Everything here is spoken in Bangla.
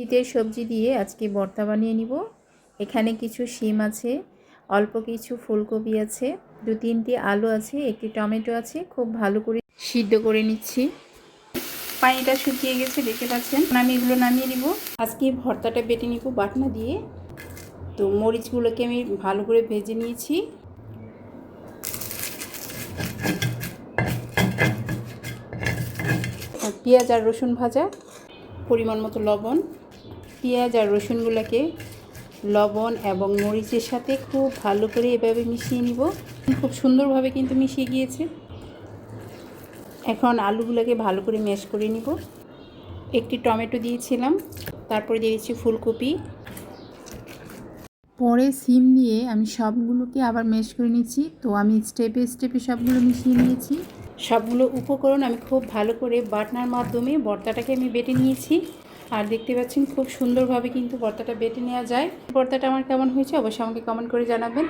শীতের সবজি দিয়ে আজকে ভর্তা বানিয়ে নিব। এখানে কিছু শিম আছে, অল্প কিছু ফুলকপি আছে, দু তিনটি আলু আছে, একটি টমেটো আছে, খুব ভালো করে সিদ্ধ করে নিচ্ছি। পানিটা শুকিয়ে গেছে, দেখতে পাচ্ছেন? আমি এগুলো নামিয়ে নিব। আজকে ভর্তাটা বেটে নিব বাটনা দিয়ে। তো মরিচগুলোকে আমি ভালো করে ভেজে নিয়েছি। পেঁয়াজ আর রসুন ভাজা। পরিমাণ মতো লবণ, পেঁয়াজ আর রসুনগুলোকে লবণ এবং মরিচের সাথে খুব ভালো করে এভাবে মিশিয়ে নিব। খুব সুন্দরভাবে কিন্তু মিশিয়ে গিয়েছে। এখন আলুগুলোকে ভালো করে ম্যাশ করে নিব। একটি টমেটো দিয়েছিলাম, তারপরে দিয়েছি ফুলকপি। পরে সিম দিয়ে আমি সবগুলোকে আবার ম্যাশ করে নিচ্ছি। তো আমি স্টেপে স্টেপে সবগুলো মিশিয়ে নিয়েছি। সবগুলো উপকরণ আমি খুব ভালো করে বাটনার মাধ্যমে বর্তাটাকে আমি বেটে নিয়েছি। আর দেখতে পাচ্ছেন খুব সুন্দরভাবে কিন্তু বর্তাটা বেটে নেওয়া যায়। বর্তাটা আমার কেমন হয়েছে অবশ্যই আমাকে কমেন্ট করে জানাবেন।